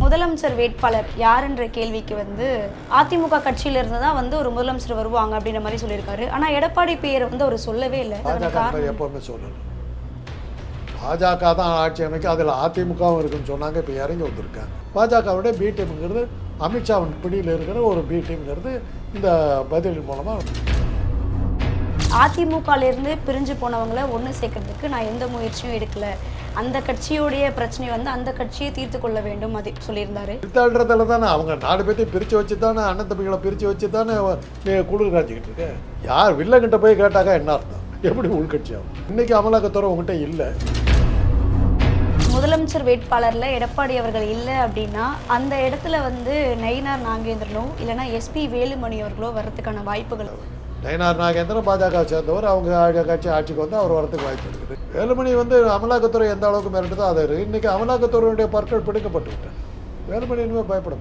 முதலமைச்சர் வேட்பாளர் யார் என்ற கேள்விக்கு வந்து அதிமுக கட்சியில இருந்து தான் வந்து ஒரு முதலமைச்சர் வருவாங்க அப்படின்ற மாதிரி சொல்லியிருக்காரு. ஆனா எடப்பாடி பெயரை வந்து அவர் சொல்லவே இல்லை. பேர் எப்பவுமே சொல்லணும். பாஜக தான் ஆட்சி அமைக்க அதில் அதிமுகவும் இருக்குன்னு சொன்னாங்க இப்போ இறங்கி வந்திருக்காங்க. பாஜகவுடைய பி டீம்ங்கிறது அமித்ஷாவின் பிடியில் இருக்கிற ஒரு பி டீம்ங்கிறது இந்த பதில் மூலமாக அதிமுகல இருந்து பிரிஞ்சு போனவங்கள ஒன்று சேர்க்கறதுக்கு நான் எந்த முயற்சியும் எடுக்கல. அந்த கட்சியுடைய பிரச்சனை வந்து அந்த கட்சியை தீர்த்து கொள்ள வேண்டும் அது சொல்லியிருந்தாரு. பிரித்தாடுறதுல தானே அவங்க நாலு பேர்த்தையும் பிரித்து வச்சு தானே அண்ணன் தம்பிகளை பிரித்து வச்சு தானே குளிர் காய்ச்சிக்கிட்டு இருக்க? யார் வில்லங்கிட்ட போய் கேட்டாக்கா என்ன அர்த்தம்? எப்படி உள்கட்சியாகும் இன்னைக்கு அமலாக்கத்துறை உங்ககிட்ட இல்லை. முதலமைச்சர் வேட்பாளர்ல எடப்பாடி அவர்கள் இல்லை அப்படின்னா அந்த இடத்துல வந்து நயினார் நாகேந்திரனோ இல்லைன்னா எஸ்பி வேலுமணி அவர்களோ வர்றதுக்கான வாய்ப்புகள் நயனார் நாகேந்திரன் பாஜக சேர்ந்தவர். அவங்க கட்சி ஆட்சிக்கு வந்து அவர் வரதுக்கு வாய்ப்பு இருக்குது. வேலுமணி வந்து அமலாக்கத்துறை எந்த அளவுக்கு மிரட்டுதோ அதை. இன்னைக்கு அமலாக்கத்துறையுடைய பற்கள் பிடிக்கப்பட்டு விட்டார் வேலுமணி இனிமேல் பயப்பட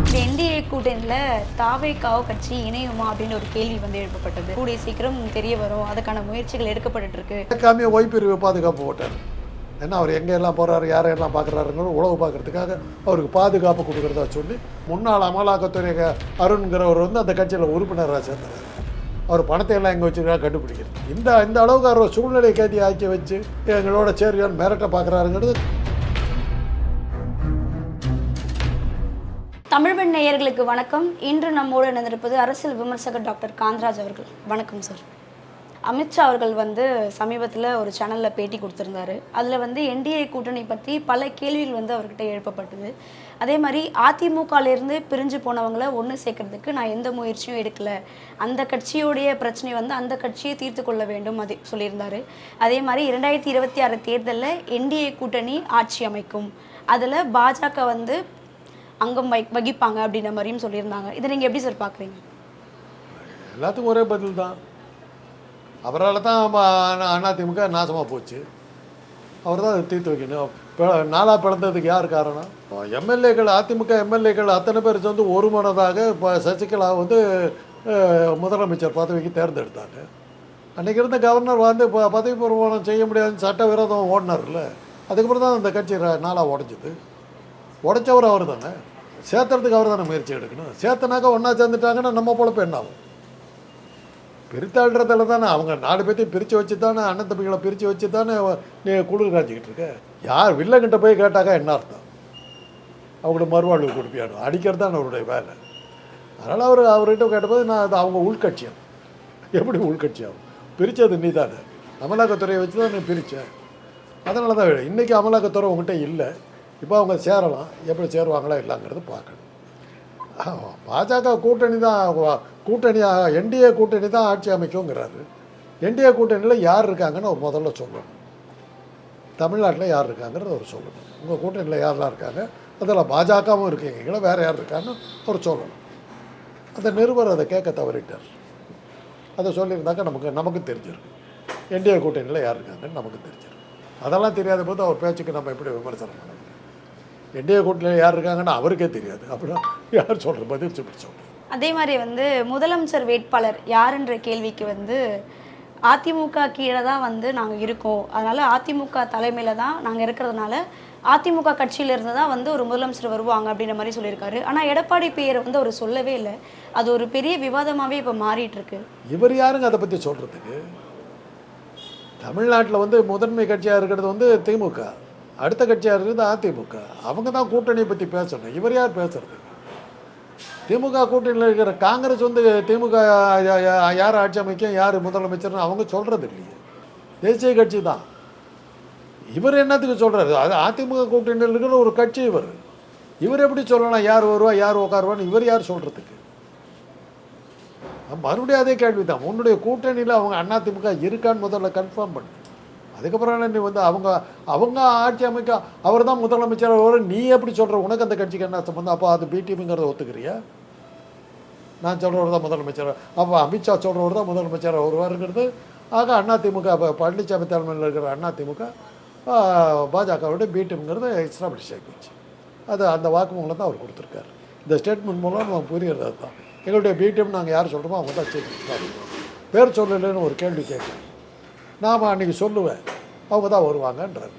இந்த என்டிஏ கூட்டணியில் தாவேக்காவோ கட்சி இணையுமா அப்படின்னு ஒரு கேள்வி வந்து எழுப்பப்பட்டது. கூடிய சீக்கிரம் தெரிய வரும். அதுக்கான முயற்சிகள் எடுக்கப்பட்டு இருக்கு. ஓய்பிரிவு பாதுகாப்பு போட்டார். ஏன்னா அவர் எங்கே எல்லாம் போகிறாரு யாரை எல்லாம் பார்க்குறாருங்கிற உழவு பார்க்கறதுக்காக அவருக்கு பாதுகாப்பு கொடுக்குறதா சொல்லி முன்னாள் அமலாக்கத்துறை அருண்கிறவர் வந்து அந்த கட்சியில் உறுப்பினராக சேர்ந்தார். அவர் பணத்தை எல்லாம் எங்கே வச்சுருக்கா கண்டுபிடிக்கிறது. இந்த இந்த அளவுக்கு அவர் சூழ்நிலை கேட்டி ஆக்கி வச்சு எங்களோட சேர்க்கையால் மிரட்ட பார்க்குறாருங்கிறது தமிழ்வெண் நேயர்களுக்கு வணக்கம். இன்று நம்மோடு இணைந்திருப்பது அரசியல் விமர்சகர் டாக்டர் காந்தராஜ் அவர்கள். வணக்கம் சார். அமித்ஷா அவர்கள் வந்து சமீபத்தில் ஒரு சேனலில் பேட்டி கொடுத்துருந்தாரு. அதில் வந்து என்டிஏ கூட்டணி பற்றி பல கேள்விகள் வந்து அவர்கிட்ட எழுப்பப்பட்டது. அதே மாதிரி அதிமுகலேருந்து பிரிஞ்சு போனவங்கள ஒன்று சேர்க்கறதுக்கு நான் எந்த முயற்சியும் எடுக்கல. அந்த கட்சியோடைய பிரச்சனை வந்து அந்த கட்சியை தீர்த்து கொள்ள வேண்டும் அது சொல்லியிருந்தாரு. அதே மாதிரி இரண்டாயிரத்தி இருபத்தி ஆறு தேர்தலில் என்டிஏ கூட்டணி ஆட்சி அமைக்கும். அதில் பாஜக வந்து அங்கம் வை வகிப்பாங்க அப்படின்ற மாதிரியும் சொல்லியிருந்தாங்க. இதை நீங்கள் எப்படி சார் பார்க்குறீங்க எல்லாத்துக்கும் ஒரே பதில் தான் அவரால் தான் அண்ணா அதிமுக நாசமாக போச்சு. அவர் தான் தீர்த்து வைக்கணும். நாளாக பிறந்ததுக்கு யார் காரணம்? எம்எல்ஏக்கள் அதிமுக எம்எல்ஏக்கள் அத்தனை பேர் சேர்ந்து ஒரு மனதாக இப்போ சசிகலா வந்து முதலமைச்சர் பதவிக்கு தேர்ந்தெடுத்தாங்க. அன்றைக்கி இருந்த கவர்னர் வந்து இப்போ பதவி பூர்வம் செய்ய முடியாதுன்னு சட்டவிரோதம் ஓடினார்ல. அதுக்கப்புறம் தான் அந்த கட்சி நாளாக உடஞ்சிது. உடைச்சவர் அவர் தானே சேர்த்துறதுக்கு அவர் தானே முயற்சி எடுக்கணும். சேர்த்தனாக்கா ஒன்றா சேர்ந்துட்டாங்கன்னா நம்ம பொழப்பு என்ன ஆகும்? பிரித்தாடுறதுல தானே அவங்க நாலு பேர்த்தையும் பிரித்து வச்சு தானே அண்ணன் தம்பிகளை பிரித்து வச்சு தானே நீ குளிர் காய்ச்சிக்கிட்டு இருக்க? யார் வில்லங்கிட்ட போய் கேட்டாக்கா என்ன அர்த்தம்? அவங்களுக்கு மறுவாழ்வு கொடுப்பியானோ. அடிக்கிறது தான் அவருடைய வேலை. அதனால் அவர் அவர்கிட்ட கேட்டபோது நான் அது அவங்க உள்கட்சியம் எப்படி உள்கட்சியாகும் பிரித்தது நீ தானே அமலாக்கத்துறையை வச்சு தான் நீ பிரித்தேன் அதனால தான் இன்றைக்கி அமலாக்கத்துறை உங்கள்கிட்ட இல்லை. இப்போ அவங்க சேரலாம். எப்படி சேருவாங்களா இல்லைங்கிறது பார்க்கணும். பாஜக கூட்டணி தான் கூட்டணியாக கூட்டணி என்டிஏ கூட்டணி தான் ஆட்சி அமைக்குங்கிறாரு என்டிஏ கூட்டணியில் யார் இருக்காங்கன்னு அவர் முதல்ல சொல்லணும். தமிழ்நாட்டில் யார் இருக்காங்கிறத அவர் சொல்லணும். உங்கள் கூட்டணியில் யாரெல்லாம் இருக்காங்க? அதில் பாஜகவும் இருக்கீங்களா வேறு யார் இருக்கான்னு அவர் சொல்லணும். அந்த நிருபர் அதை கேட்க தவறிட்டார். அதை சொல்லியிருந்தாக்க நமக்கு நமக்கு தெரிஞ்சிருக்கு என்டிஏ கூட்டணியில் யார் இருக்காங்கன்னு நமக்கு தெரிஞ்சிருக்கு அதெல்லாம் தெரியாத போது அவர் பேச்சுக்கு நம்ம எப்படி விமர்சனம் பண்ணணும் முடியும் என்டிஏ கூட்டணியில் யார் இருக்காங்கன்னு அவருக்கே தெரியாது. அப்படின்னா யார் சொல்கிற பதில் சொல்கிறேன் அதே மாதிரி வந்து முதலமைச்சர் வேட்பாளர் யாருன்ற கேள்விக்கு வந்து அதிமுக கீழே தான் வந்து நாங்கள் இருக்கோம். அதனால அதிமுக தலைமையில தான் நாங்கள் இருக்கிறதுனால அதிமுக கட்சியில இருந்து தான் வந்து ஒரு முதலமைச்சர் வருவாங்க அப்படின்ற மாதிரி சொல்லியிருக்காரு. ஆனால் எடப்பாடி பெயரை வந்து அவர் சொல்லவே இல்லை. அது ஒரு பெரிய விவாதமாகவே இப்போ மாறிட்டு இருக்கு இவர் யாருங்க அதை பற்றி சொல்கிறதுக்கு தமிழ்நாட்டில் வந்து முதன்மை கட்சியாக இருக்கிறது வந்து திமுக. அடுத்த கட்சியாக இருக்குது அதிமுக. அவங்க தான் கூட்டணியை பற்றி பேசணும். இவர் யார் பேசுறது? திமுக கூட்டணியில் இருக்கிற காங்கிரஸ் வந்து திமுக யார் ஆட்சி அமைக்கும் யார் முதலமைச்சர்னு அவங்க சொல்கிறது இல்லையே. தேசிய கட்சி தான். இவர் என்னத்துக்கு சொல்கிறாரு அது அதிமுக கூட்டணியில் இருக்கிற ஒரு கட்சி இவர். இவர் எப்படி சொல்லலாம் யார் வருவா யார் உட்காருவான்னு இவர் யார் சொல்கிறதுக்கு மறுபடியும் அதே கேள்வி தான் உன்னுடைய கூட்டணியில் அவங்க அதிமுக இருக்கான்னு முதல்ல கன்ஃபார்ம் பண்ணு. அதுக்கப்புறம் நீ வந்து அவங்க அவங்க ஆட்சி அமைக்க அவர் தான் முதலமைச்சர் நீ எப்படி சொல்கிற உனக்கு அந்த கட்சிக்கு என்ன சம்பந்தம்? அப்போ அது பிடிஎம்ங்கிறத ஒத்துக்கிறியா? நான் சொல்கிறவர் தான் முதலமைச்சர். அப்போ அமித்ஷா சொல்கிறவர் தான் முதலமைச்சர். வருவாருங்கிறது ஆக அண்ணா திமுக இப்போ பழனிசாமி தலைமையில் இருக்கிற அண்ணா திமுக பாஜகவோட பிடிஎம்ங்கிறது எஸ்டாப்ளிஷ் ஆகிடுச்சு அது அந்த வாக்குமூலம் தான் அவர் கொடுத்துருக்காரு. இந்த ஸ்டேட்மெண்ட் மூலம் நம்ம புரியுறது அதுதான். எங்களுடைய பிடிஎம் நாங்கள் யார் சொல்கிறோமோ அவங்க தான் சரி பேர் சொல்லலைன்னு ஒரு கேள்வி கேட்குறேன் நாம் அன்றைக்கி சொல்லுவேன். அவங்க தான் வருவாங்கன்றார்.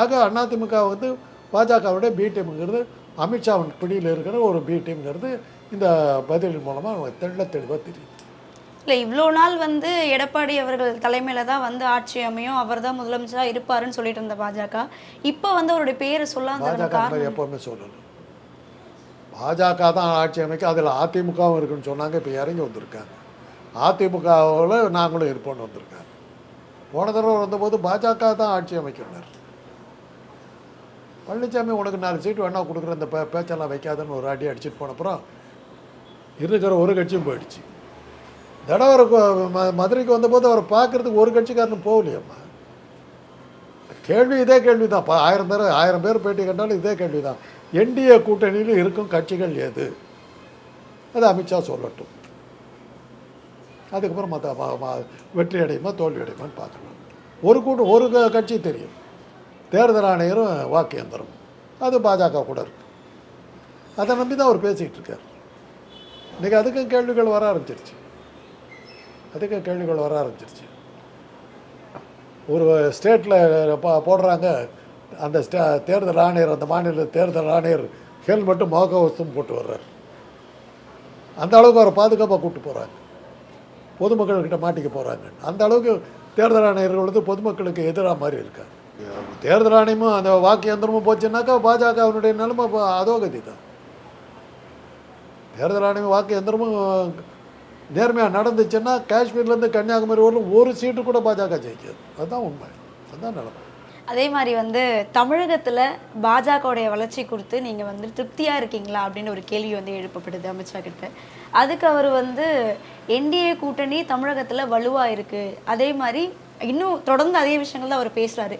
ஆக அதிமுக வந்து பாஜகவுடைய பி டீம்ங்கிறது அமித்ஷாவின் பிடியில் இருக்கிற ஒரு பி டீம்ங்கிறது இந்த பதிலின் மூலமாக நமக்கு தெள்ள தெளிவாக தெரியுது. இல்லை இவ்வளோ நாள் வந்து எடப்பாடி அவர்கள் தலைமையில தான் வந்து ஆட்சி அமையும். அவர் தான் முதலமைச்சராக இருப்பாருன்னு சொல்லிட்டு இருந்த பாஜக. இப்போ வந்து அவருடைய பேரை சொல்லாத பாஜக எப்போவுமே சொல்லலை பாஜக தான் ஆட்சி அமைக்க அதில் அதிமுகவும் இருக்குன்னு சொன்னாங்க இப்போ இறங்கி வந்திருக்காங்க. அதிமுகவில் நாங்களும் இருப்போம்னு வந்திருக்காங்க போன தடவை வந்தபோது பாஜக தான் ஆட்சி அமைக்கிறார். பழனிசாமி உனக்கு நாலு சீட்டு வேணா கொடுக்குற அந்த பே பேச்செல்லாம் வைக்காதுன்னு ஒரு அடி அடிச்சுட்டு போனப்புறம் இருக்கிற ஒரு கட்சியும் போயிடுச்சு. தடவை ம- மதுரைக்கு வந்தபோது அவர் பார்க்கறதுக்கு ஒரு கட்சிக்காரனும் போகலையம்மா. கேள்வி இதே கேள்வி தான் ஆயிரம் பேர் ஆயிரம் பேர் பேட்டி கண்டாலும் இதே கேள்வி தான் என்டிஏ கூட்டணியில் இருக்கும் கட்சிகள் எது? அது அமித்ஷா சொல்லட்டும். அதுக்கப்புறம் மற்ற வெற்றி அடையுமா தோல்வி அடையுமான்னு பார்க்கணும். ஒரு கூட்டம் ஒரு கட்சி தெரியும். தேர்தல் ஆணையரும் வாக்கு எந்திரம் அது பாஜக கூட இருக்கு. அதை நம்பி தான் அவர் பேசிக்கிட்டு இருக்கார். இன்றைக்கி அதுக்கும் கேள்விகள் வர ஆரம்பிச்சிருச்சு. அதுக்கும் கேள்விகள் வர ஆரம்பிச்சிருச்சு. ஒரு ஸ்டேட்டில் போடுறாங்க அந்த ஸ்டே தேர்தல் ஆணையர் அந்த மாநில தேர்தல் ஆணையர் ஹெல்மெட்டும் முகக்கவசம் போட்டு வர்றார். அந்த அளவுக்கு அவரை பாதுகாப்பாக கூப்பிட்டு போகிறாங்க பொதுமக்கள்கிட்ட மாட்டிக்க போகிறாங்க அந்த அளவுக்கு தேர்தல் ஆணையர்கள் வந்து பொதுமக்களுக்கு எதிராக மாதிரி இருக்காங்க. தேர்தல் ஆணையமும் அந்த வாக்கு இயந்திரமும் போச்சுன்னாக்கா பாஜகவினுடைய நிலைமை இப்போ அதோகதி தான் தேர்தல் ஆணையம் வாக்கு எந்திரமும் நேர்மையாக நடந்துச்சுன்னா காஷ்மீர்லேருந்து கன்னியாகுமரி வரலும் ஒரு சீட்டு கூட பாஜக ஜெயிக்காது. அதுதான் உண்மை. அதுதான் நிலைமை. அதே மாதிரி வந்து தமிழகத்தில் பாஜகவுடைய வளர்ச்சி குறித்து நீங்கள் வந்து திருப்தியாக இருக்கீங்களா? அப்படின்னு ஒரு கேள்வி வந்து எழுப்பப்படுது அமித்ஷா கிட்ட. அதுக்கு அவர் வந்து என்டிஏ கூட்டணி தமிழகத்தில் வலுவாக இருக்குது அதே மாதிரி இன்னும் தொடர்ந்து அதே விஷயங்கள் தான் அவர் பேசுகிறாரு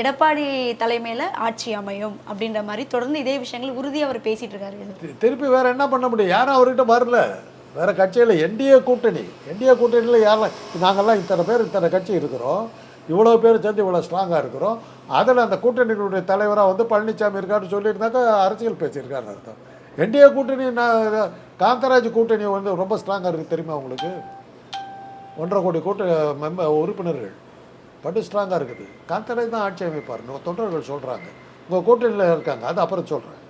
எடப்பாடி தலைமையில் ஆட்சி அமையும் அப்படின்ற மாதிரி தொடர்ந்து இதே விஷயங்கள் உறுதியாக அவர் பேசிகிட்டு இருக்காரு. திருப்பி வேற என்ன பண்ண முடியும்? யாரும் அவர்கிட்ட வரல. வேறு கட்சியில் என்டிஏ கூட்டணி. என்டிஏ கூட்டணியில் யாரெல்லாம் நாங்கெல்லாம் இத்தனை பேர் இத்தனை கட்சி இருக்கிறோம். இவ்வளோ பேர் சேர்ந்து இவ்வளோ ஸ்ட்ராங்காக இருக்கிறோம். அதில் அந்த கூட்டணிகளுடைய தலைவராக வந்து பழனிசாமி இருக்காருன்னு சொல்லியிருந்தாக்கா அரசியல் பேசியிருக்காருன்னு அர்த்தம். என்டிஏ கூட்டணி நான் காந்தராஜ் கூட்டணி வந்து ரொம்ப ஸ்ட்ராங்காக இருக்குது தெரியுமா உங்களுக்கு? ஒன்றரை கோடி கூட்ட மெம்ப உறுப்பினர்கள். படு ஸ்ட்ராங்காக இருக்குது. காந்தராஜ் தான் ஆட்சி அமைப்பார். நம்ம தொண்டர்கள் சொல்கிறாங்க உங்கள் கூட்டணியில் இருக்காங்க. அது அப்புறம் சொல்கிறேன்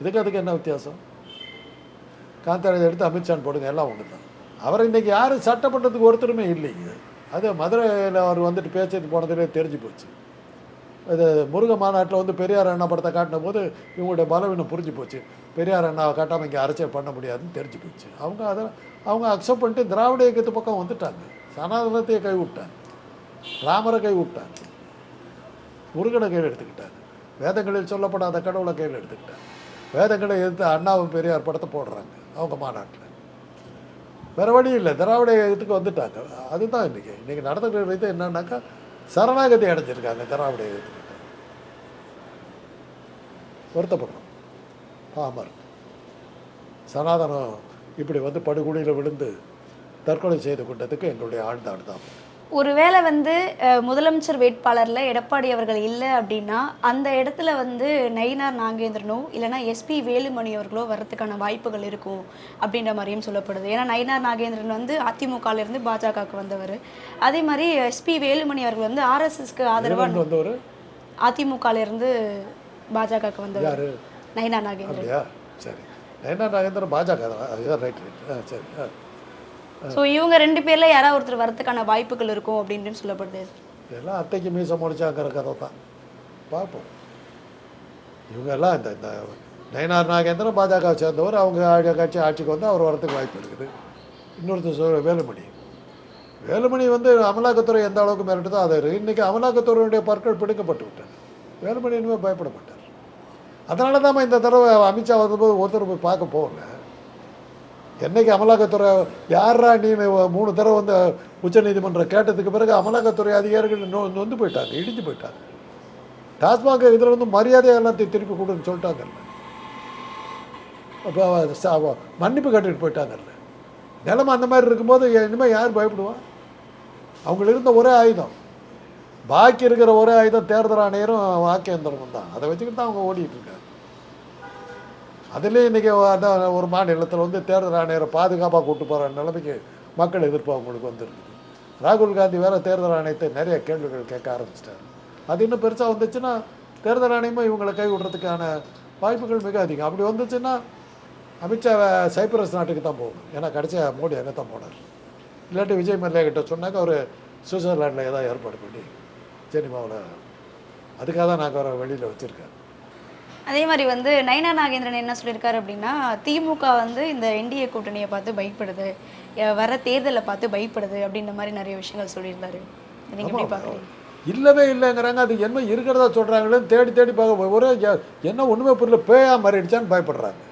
இதுக்கு அதுக்கு என்ன வித்தியாசம்? காந்தராஜ் எடுத்து அமித்ஷான் போடுங்க. எல்லாம் ஒன்று தான் அவர் இன்றைக்கி யாரும் சட்டமன்றத்துக்கு ஒருத்தருமே இல்லைங்க. அது மதுரையில் அவர் வந்துட்டு பேசிட்டு போனதுலேயே தெரிஞ்சு போச்சு. இது முருக மாநாட்டில் வந்து பெரியார் அண்ணா படத்தை காட்டின போது இவங்களுடைய பலவீனம் புரிஞ்சு போச்சு. பெரியார் அண்ணாவை காட்டாமல் இங்கே அரசியல் பண்ண முடியாதுன்னு தெரிஞ்சு போச்சு. அவங்க அதை அவங்க அக்செப்ட் பண்ணிட்டு திராவிட இயக்கத்து பக்கம் வந்துட்டாங்க. சனாதனத்தையே கை விட்டாங்க ராமரை கை விட்டாங்க முருகனை கையில் எடுத்துக்கிட்டாங்க. வேதங்களில் சொல்லப்படாத கடவுளை கையில் எடுத்துக்கிட்டாங்க. வேதங்களை எதிர்த்து அண்ணாவும் பெரியார் படத்தை போடுறாங்க அவங்க மாநாட்டில். வேறு வழி இல்லை. திராவிட இயக்கத்துக்கு வந்துட்டாங்க. அதுதான் இன்றைக்கி இன்றைக்கி நடந்துக்கிற இது என்னன்னாக்கா சரணாகதி அடைஞ்சிருக்காங்க திராவிட இயக்கத்துக்கு. வருத்தப்படுறோம் பாமர் சனாதனம் இப்படி வந்து படுகொலியில் விழுந்து தற்கொலை செய்து கொண்டதுக்கு எங்களுடைய ஆழ்ந்த அனுதாபம் ஒருவேளை வந்து முதலமைச்சர் வேட்பாளர்ல எடப்பாடி அவர்கள் இல்லை அப்படின்னா அந்த இடத்துல வந்து நயினார் நாகேந்திரனோ இல்லைன்னா எஸ்பி வேலுமணி அவர்களோ வர்றதுக்கான வாய்ப்புகள் இருக்கும் அப்படின்ற மாதிரியும் சொல்லப்படுது. ஏன்னா நயினார் நாகேந்திரன் வந்து அதிமுகல இருந்து பாஜகவுக்கு வந்தவர். அதே மாதிரி எஸ்பி வேலுமணி அவர்கள் வந்து ஆர்எஸ்எஸ்க்கு ஆதரவா இருந்து வந்தவர்? அதிமுகல இருந்து பாஜகவுக்கு வந்தவர். யாரு? நயினார் நாகேந்திரன். அப்படியா? சரி. நயனா நாகேந்திரன் பாஜக தான். அதுதான் ரைட் ரைட் ஆ சரி. ஆ. ஸோ இவங்க ரெண்டு பேர்ல யாராவது ஒருத்தர் வரதுக்கான வாய்ப்புகள் இருக்கும் அப்படின்னு சொல்லப்படுது. இதெல்லாம் அத்தைக்கு மீச முடிச்சாங்கிற கதை தான். பார்ப்போம். இவங்க எல்லாம் இந்த இந்த நயனார் நாகேந்திரன் பாஜக சேர்ந்தவர். அவங்க கட்சி ஆட்சிக்கு வந்து அவர் வரதுக்கு வாய்ப்பு இருக்குது. இன்னொருத்தர் சொல் வேலுமணி. வேலுமணி வந்து அமலாக்கத்துறை எந்த அளவுக்கு மிரட்டுதோ அதை இருக்கு. இன்னைக்கு அமலாக்கத்துறையுடைய பற்கள் பிடுங்கப்பட்டு விட்டாங்க வேலுமணி இனிமேல் பயப்பட மாட்டார். அதனால தான் இந்த தடவை அமித்ஷா வரும்போது ஒருத்தர் போய் பார்க்க போகல. என்னைக்கு அமலாக்கத்துறை யாரா நீ மூணு தடவை வந்து உச்சநீதிமன்றம் கேட்டதுக்கு பிறகு அமலாக்கத்துறை அதிகாரிகள் நொ நொந்து போயிட்டாங்க இடிஞ்சு போயிட்டாங்க. டாஸ்மாக இதில் வந்து மரியாதை எல்லாத்தையும் திருப்பி கொடுன்னு சொல்லிட்டாங்கல்ல. அப்போ மன்னிப்பு கட்டிட்டு போயிட்டாங்கல்ல. நிலமை அந்த மாதிரி இருக்கும்போது இனிமேல் யார் பயப்படுவா? அவங்களுக்கு இருந்த ஒரே ஆயுதம். பாக்கி இருக்கிற ஒரே ஆயுதம் தேர்தல் ஆணையரும் வாக்கேந்திரமும் தான். அதை வச்சுக்கிட்டு தான் அவங்க ஓடிட்டு இருக்காங்க அதுலேயும் இன்றைக்கி அதான் ஒரு மாநிலத்தில் வந்து தேர்தல் ஆணையரை பாதுகாப்பாக கூட்டு போகிற நிலைமைக்கு மக்கள் எதிர்ப்பு அவங்களுக்கு வந்துருக்குது. ராகுல் காந்தி வேறு தேர்தல் ஆணையத்தை நிறைய கேள்விகள் கேட்க ஆரம்பிச்சிட்டார். அது இன்னும் பெருசாக வந்துச்சுன்னா தேர்தல் ஆணையமும் இவங்களை கைவிடுறதுக்கான வாய்ப்புகள் மிக அதிகம். அப்படி வந்துச்சுன்னா அமித்ஷா சைப்ரஸ் நாட்டுக்கு தான் போகணும். ஏன்னா கடைசியாக மோடி அங்கே தான் போனார். இல்லாட்டி விஜய் மல்லையா கிட்ட சொன்னாக்க அவர் சுவிட்சர்லாண்டில் ஏதாவது ஏற்பாடு பண்ணி சினிமாவில் அதுக்காக தான் நாங்கள் அவரை வெளியில் வச்சுருக்கேன் அதே மாதிரி வந்து நயனா நாகேந்திரன் என்ன சொல்லியிருக்காரு அப்படின்னா திமுக வந்து இந்த என்டிஏ கூட்டணியை பார்த்து பயப்படுது வர தேர்தலை பார்த்து பயப்படுது அப்படின்ற மாதிரி நிறைய விஷயங்கள் சொல்லியிருந்தாரு. நீங்க எப்படி பார்க்குறீங்க? இல்லவே இல்லைங்கிறாங்க. அது என்ன இருக்கிறதா சொல்கிறாங்களேன்னு தேடி தேடி பார்க்க ஒரே என்ன ஒன்றுமே புரியல. பேயா மாறிடுச்சான்னு பயப்படுறாங்க.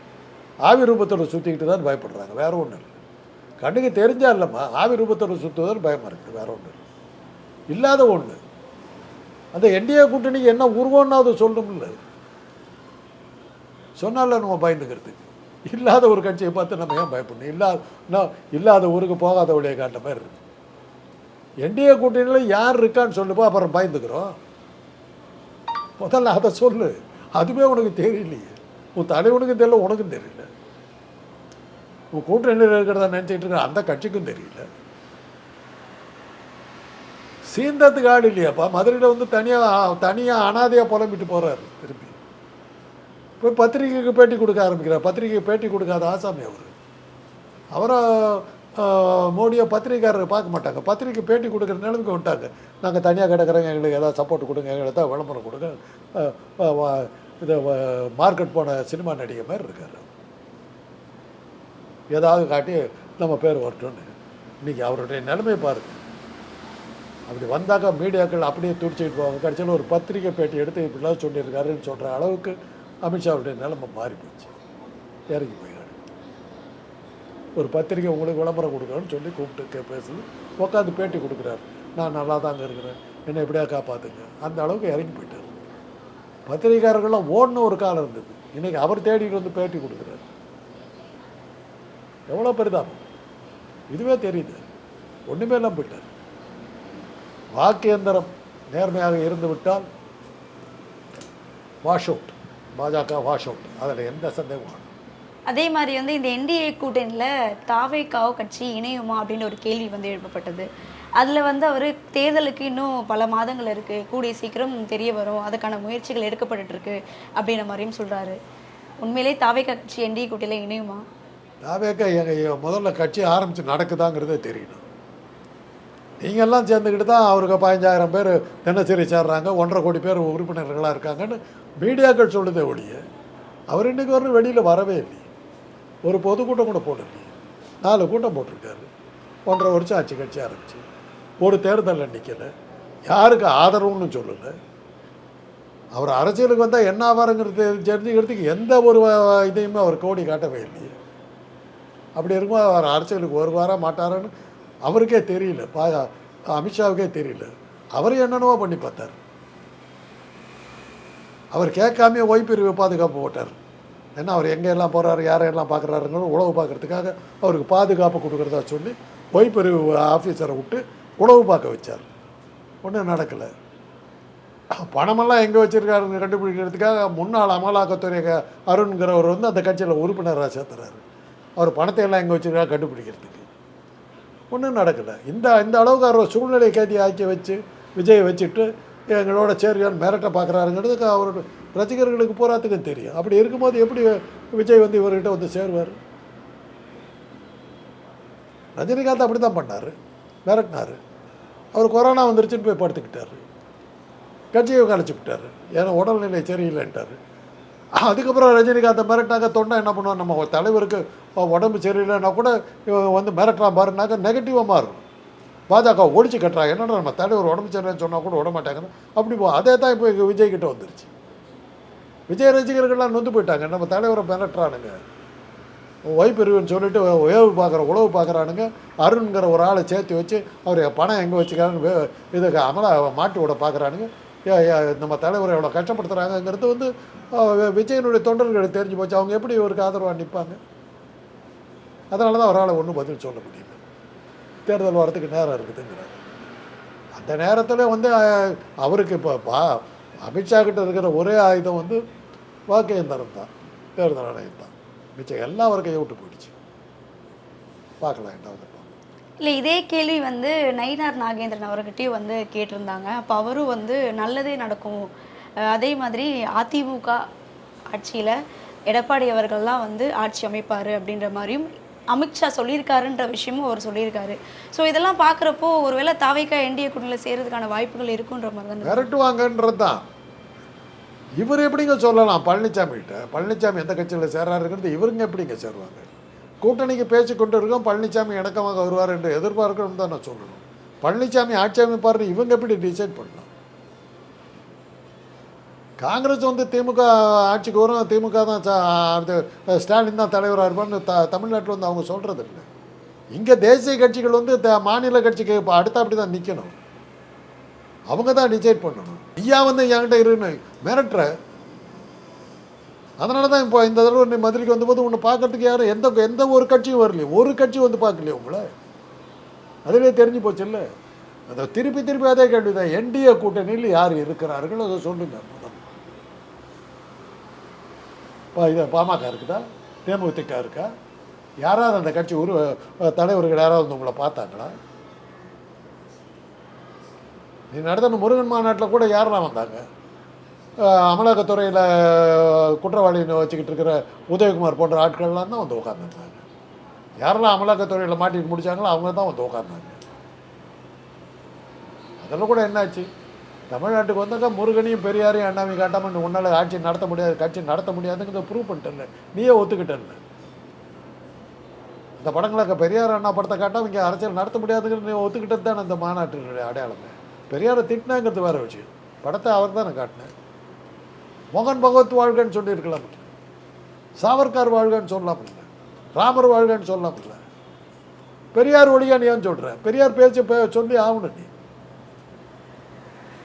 ஆவி ரூபத்தோட சுற்றிக்கிட்டு தான் பயப்படுறாங்க. வேற ஒன்றும் இல்லை. கண்ணுக்கு தெரிஞ்சா இல்லைம்மா. ஆவி ரூபத்தோட சுற்றுவதற்கு பயமாக இருக்குது. வேற ஒன்றும் இல்லை. இல்லாத ஒன்று அந்த என்டிஏ கூட்டணிக்கு என்ன உருவம்னு அது சொல்லணும்ல. சொன்னால நம்ம பயந்துக்கிறதுக்கு இல்லாத ஒரு கட்சியை பார்த்து நம்ம ஏன் பயப்படணும்? இல்லாத இல்லாத ஊருக்கு போகாத வழியை காட்ட மாதிரி இருக்கு. என்டிஏ கூட்டணியில் யார் இருக்கான்னு சொல்லுப்போ அப்புறம் பயந்துக்கிறோம். முதல்ல அதை சொல்லு. அதுவே உனக்கு தெரியலையே. உன் தலைவனுக்கும் தெரியல உனக்கும் தெரியல. உன் கூட்டணியில் இருக்கிறதா நினச்சிட்டு இருக்க அந்த கட்சிக்கும் தெரியல. சீந்தத்துக்கு ஆடு இல்லையாப்பா? மதுரையில் வந்து தனியாக தனியாக அனாதையாக புலம்பிட்டு போகிறாரு திருப்பி. போய் பத்திரிகைக்கு பேட்டி கொடுக்க ஆரம்பிக்கிறார். பத்திரிகைக்கு பேட்டி கொடுக்காத ஆசாமி அவர். அவரை மோடியை பத்திரிகைக்காரர் பார்க்க மாட்டாங்க. பத்திரிக்கை பேட்டி கொடுக்குற நிலைமைக்கு வந்துட்டாங்க. நாங்கள் தனியாக கிடக்கிறோங்க எங்களுக்கு ஏதாவது சப்போர்ட் கொடுங்க எங்களுக்கு தான் விளம்பரம் கொடுங்க. அஹ், வ- இது மார்க்கெட் போன சினிமா நடிகை மாதிரி இருக்கார். ஏதாவது காட்டி நம்ம பேர் வரட்டும்னு. இன்றைக்கி அவருடைய நிலைமை பாருங்கள் அப்படி வந்தாக்கா மீடியாக்கள் அப்படியே துடிச்சிட்டு போவாங்க. கடைசியில் ஒரு பத்திரிக்கை பேட்டி எடுத்து இப்படிலாம் சொல்லியிருக்காருன்னு சொல்கிற அளவுக்கு அமித்ஷாவுடைய நிலைமை மாறி போச்சு இறங்கி போயிடாரு ஒரு பத்திரிக்கை உங்களுக்கு விளம்பரம் கொடுக்கணும்னு சொல்லி கூப்பிட்டு கே பேசுது. உட்காந்து பேட்டி கொடுக்குறாரு. நான் நல்லா தாங்க இருக்கிறேன். என்னை எப்படியா காப்பாற்றுங்க அந்த அளவுக்கு இறங்கி போயிட்டார். பத்திரிகையாளர்கள்லாம் ஓடணும் ஒரு காலம் இருந்தது. இன்றைக்கி அவர் தேடிட்டு வந்து பேட்டி கொடுக்குறாரு. எவ்வளோ பெரிதாகும் இதுவே தெரியுது. ஒன்றுமே இல்லாமல் போயிட்டார். வாக்கு எந்திரம் நேர்மையாக இருந்து விட்டால் வாஷ் அவுட் பாஜக வாஷ் அவுட் அதில் எந்த சந்தேகமும். அதே மாதிரி வந்து இந்த என்டிஏ கூட்டணியில் தாவேக்காவோ கட்சி இணையுமா அப்படின்னு ஒரு கேள்வி வந்து எழுப்பப்பட்டது. அதில் வந்து அவர் தேர்தலுக்கு இன்னும் பல மாதங்கள் இருக்குது கூடிய சீக்கிரம் தெரிய வரும். அதுக்கான முயற்சிகள் எடுக்கப்பட்டுட்டு இருக்கு அப்படின்ற மாதிரியும் சொல்கிறாரு உண்மையிலே தாவேக்கா கட்சி என்டிஏ கூட்டணியில் இணையுமா? தாவேக்க எங்கள் முதல்ல கட்சி ஆரம்பித்து நடக்குதாங்கிறதே தெரியணும். நீங்கள்லாம் சேர்ந்துக்கிட்டு தான் அவருக்கு பதினஞ்சாயிரம் பேர் தினசரி சேர்றாங்க. ஒன்றரை கோடி பேர் உறுப்பினர்களாக இருக்காங்கன்னு மீடியாக்கள் சொல்லுதே ஒழிய அவர் இன்னைக்கு வரணும் வெளியில் வரவே இல்லையே. ஒரு பொதுக்கூட்டம் கூட போடலையே நாலு கூட்டம் போட்டிருக்காரு. ஒன்றரை வருஷம் ஆட்சி கட்சி ஆரம்பிச்சு. ஒரு தேர்தலில் நிற்கலை யாருக்கு ஆதரவுன்னு சொல்லலை. அவர் அரசியலுக்கு வந்தால் என்ன ஆவாருங்கிறது தெரிஞ்சுக்கிறதுக்கு எந்த ஒரு இதையுமே அவர் கோடி காட்டவே இல்லையே. அப்படி இருக்கும்போது அவர் அரசியலுக்கு வருவாரா மாட்டாரான்னு அவருக்கே தெரியல. பா அமித்ஷாவுக்கே தெரியல. அவர் என்னென்னவோ பண்ணி பார்த்தார். அவர் கேட்காமே ஓய்பிரிவு பாதுகாப்பு போட்டார். ஏன்னா அவர் எங்கெல்லாம் போகிறாரு யாரையெல்லாம் பார்க்குறாருன்னு உழவு பார்க்கறதுக்காக அவருக்கு பாதுகாப்பு கொடுக்குறதா சொல்லி ஓய்பிரிவு ஆஃபீஸரை விட்டு உழவு பார்க்க வச்சார். ஒன்றும் நடக்கலை. பணமெல்லாம் எங்கே வச்சுருக்காருன்னு கண்டுபிடிக்கிறதுக்காக முன்னாள் அமலாக்கத்துறை அருண்கிறவர் வந்து அந்த கட்சியில் உறுப்பினராக சேர்த்துறாரு. அவர் பணத்தை எல்லாம் எங்கே வச்சிருக்காரு கண்டுபிடிக்கிறதுக்கு. ஒன்றும் நடக்கலை. இந்த இந்த அளவுக்கு அவர் சூழ்நிலை கேட்டி ஆக்கி வச்சு விஜயை வச்சுட்டு எங்களோட சேருவார் மிரட்ட பார்க்குறாருங்கிறதுக்கு அவரோட ரசிகர்களுக்கு பூராத்துக்கும் தெரியும். அப்படி இருக்கும்போது எப்படி விஜய் வந்து இவர்கிட்ட வந்து சேருவார்? ரஜினிகாந்த் அப்படி தான் பண்ணார். மிரட்டினார். அவர் கொரோனா வந்துருச்சுன்னு போய் படுத்துக்கிட்டார். கட்சியை கழிச்சு விட்டார். ஏன்னா உடல்நிலை சரியில்லைன்ட்டார். அதுக்கப்புறம் ரஜினிகாந்தை மிரட்டாங்க தொண்டை என்ன பண்ணுவார்? நம்ம ஒரு தலைவருக்கு உடம்பு சரியில்லைன்னா கூட இவன் வந்து மிரட்டுறா பாருனாக்க நெகட்டிவாக மாறும். பாஜக ஒழிச்சு கட்டுறாங்க. என்னடா நம்ம தலைவர் உடம்பு சரியில்லைன்னு சொன்னால் கூட விட மாட்டாங்கன்னு அப்படி போ அதே தான் இப்போ இங்கே விஜய் கிட்ட வந்துருச்சு. விஜய் ரசிகர்கள்லாம் நொந்து போயிட்டாங்க. நம்ம தலைவரை மிரட்டுறானுங்க. ஒய்பெருவன் சொல்லிட்டு உயவு பார்க்குற உழவு பார்க்குறானுங்க. அருண்கிற ஒரு ஆளை சேர்த்து வச்சு அவர் பணம் எங்கே வச்சுக்கிறான்னு வே- இதுக்கு அமலா மாட்டி விட பார்க்குறானுங்க. நம்ம தலைவரை எவ்வளோ கஷ்டப்படுத்துகிறாங்கங்கிறது வந்து விஜயனுடைய தொண்டர்களுக்கு தெரிஞ்சு போச்சு. அவங்க எப்படி இவருக்கு ஆதரவாக நிற்பாங்க அதனால தான் அவரால் ஒன்றும் பதில் சொல்ல முடியல. தேர்தல் வரத்துக்கு நேரம் இருக்குதுங்கிறார். அந்த நேரத்தில் வந்து அவருக்கு இப்போ பா அமித்ஷா கிட்ட இருக்கிற ஒரே ஆயுதம் வந்து வாக்கு எந்திரம் தான் தேர்தல் ஆணையம் தான். மிச்சம் எல்லாம் அவர் கையை விட்டு போயிடுச்சு. பார்க்கலாம் என்ன இல்லை இதே கேள்வி வந்து நயினார் நாகேந்திரன் அவர்கிட்டயும் வந்து கேட்டிருந்தாங்க. அப்போ அவரும் வந்து நல்லதே நடக்கும். அதே மாதிரி அதிமுக ஆட்சியில் எடப்பாடி அவர்கள்லாம் வந்து ஆட்சி அமைப்பார் அப்படின்ற மாதிரியும் அமித்ஷா சொல்லியிருக்காருன்ற விஷயமும் அவர் சொல்லியிருக்காரு. ஸோ இதெல்லாம் பார்க்குறப்போ ஒருவேளை தாவைக்கா என்டிஏ கூட்டணியில் சேர்றதுக்கான வாய்ப்புகள் இருக்குன்ற மாதிரி தான் விரட்டுவாங்கன்றது தான். இவர் எப்படிங்க சொல்லலாம்? பழனிசாமிகிட்ட பழனிசாமி எந்த கட்சியில் சேராருங்கிறது இவருங்க எப்படிங்க சேருவாங்க? கூட்டணிக்கு பேச்சு கொண்டு இருக்கோம் பழனிசாமி இணக்கமாக வருவார் என்று எதிர்பார்க்கணும் தான் நான் சொல்லணும். பழனிசாமி ஆட்சி அமைப்பார்னு இவங்க எப்படி டிசைட் பண்ணலாம்? காங்கிரஸ் வந்து திமுக ஆட்சிக்கு வரும். திமுக தான் ச- அது ஸ்டாலின் தான் தலைவராக இருப்பார்னு த தமிழ்நாட்டில் வந்து அவங்க சொல்கிறது இல்லை. இங்கே தேசிய கட்சிகள் வந்து த மாநில கட்சிக்கு இப்போ அடுத்த அப்படி தான் நிற்கணும் அவங்க தான் டிசைட் பண்ணணும். ஐயா வந்து என்கிட்ட இருன்னு மிரட்டுற. அதனால தான் இப்போ இந்த தடவை நீ மதுரைக்கு வந்தபோது உன்னை பார்க்கறதுக்கு யாரும் எந்த எந்த ஒரு கட்சியும் வரலையே. ஒரு கட்சி வந்து பார்க்கலையே உங்களை. அதிலே தெரிஞ்சு போச்சுல்ல அதை திருப்பி திருப்பி அதே கேள்விதான். என்டிஏ கூட்டணியில் யார் இருக்கிறார்கள் அதை சொல்லுங்கள் முதல்ல பா- இது பாமக இருக்குதா? தேமுதிக இருக்கா? யாராவது அந்த கட்சி உரு தலைவர்கள் யாராவது வந்து உங்களை பார்த்தாங்களா? நீ நடத்தின முருகன் மாநாட்டில் கூட யாரெல்லாம் வந்தாங்க? அமலாக்கத்துறையில் குற்றவாளின்னு வச்சுக்கிட்டு இருக்கிற உதயகுமார் போன்ற ஆட்கள்லாம் தான் வந்து உட்காந்துருந்தாங்க யாரெல்லாம் அமலாக்கத்துறையில் மாட்டிட்டு முடித்தாங்களோ அவங்க தான் வந்து உட்காந்தாங்க அதெல்லாம் கூட என்னாச்சு? தமிழ்நாட்டுக்கு வந்தாக்கா முருகனையும் பெரியாரையும் அண்ணாவையும் காட்டாமல் உன்னால் ஆட்சி நடத்த முடியாது கட்சி நடத்த முடியாதுங்கிறத ப்ரூவ் பண்ணிட்டேன் நீயே ஒத்துக்கிட்டேன் இந்த படங்களை பெரியார் அண்ணா படத்தை காட்டாமல் இங்கே அரசியல் நடத்த முடியாதுங்கிறது நீ ஒத்துக்கிட்டது தான் அந்த மாநாட்டினுடைய அடையாளமே. பெரியாரை திட்டினாங்கிறது வேறு விஷயம். படத்தை அவர் தான் நான் காட்டினேன். மோகன் பகவத் வாழ்கன்னு சொல்லியிருக்கலாம் சாவர்கார் வாழ்கன்னு சொல்லலாம் இல்லை. ராமர் வாழ்கன்னு சொல்லலாம் இல்லை. பெரியார் ஒழியான்னு ஏன் சொல்கிற பெரியார் பேச்சு பே- சொல்லி ஆகணும் நீ.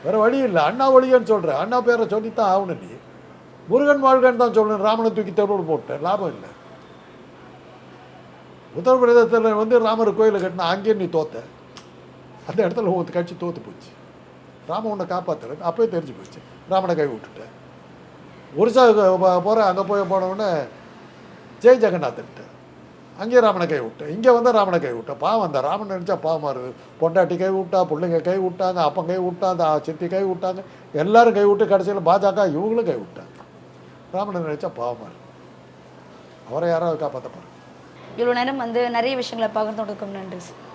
வேறு வழி இல்லை. அண்ணா ஒழியன்னு சொல்கிறேன் அண்ணா பேரை சொல்லி தான் ஆகணும் நீ. முருகன் வாழ்கன்னு தான் சொல்லணும் ராமனை தூக்கி தெருவில் போட்டேன். லாபம் இல்லை. உத்தரப்பிரதேசத்தில் வந்து ராமர் கோயிலை கட்டினா அங்கேயே நீ தோத்த. அந்த இடத்துல உன் கட்சி தோற்று போச்சு. ராம உன்னை காப்பாற்றுறது அப்போயே தெரிஞ்சு போச்சு. ராமனை கை விட்டுட்டேன் ஒரிசா போகிறேன் அங்கே போய் போனவுடனே ஜெய் ஜெகநாதன்ட்டு. அங்கேயே ராமனை கை விட்டு இங்கே வந்து ராமனை கை விட்டேன் பாவம் அந்த ராமன் நினச்சா பாவமாக இருக்குது பொண்டாட்டி கை விட்டா பிள்ளைங்க கை விட்டாங்க அப்பன் கை விட்டா அந்த சித்தி கை விட்டாங்க. எல்லாரும் கை விட்டு கடைசியில் பாஜக இவங்களும் கை விட்டாங்க. ராமனை நினச்சா பாவமாக இருக்கு அவரை யாராவது காப்பாற்ற பாருங்க இவ்வளோ நேரம் வந்து நிறைய விஷயங்களை பகிர்ந்தோடுக்கும் நன்றி சார்.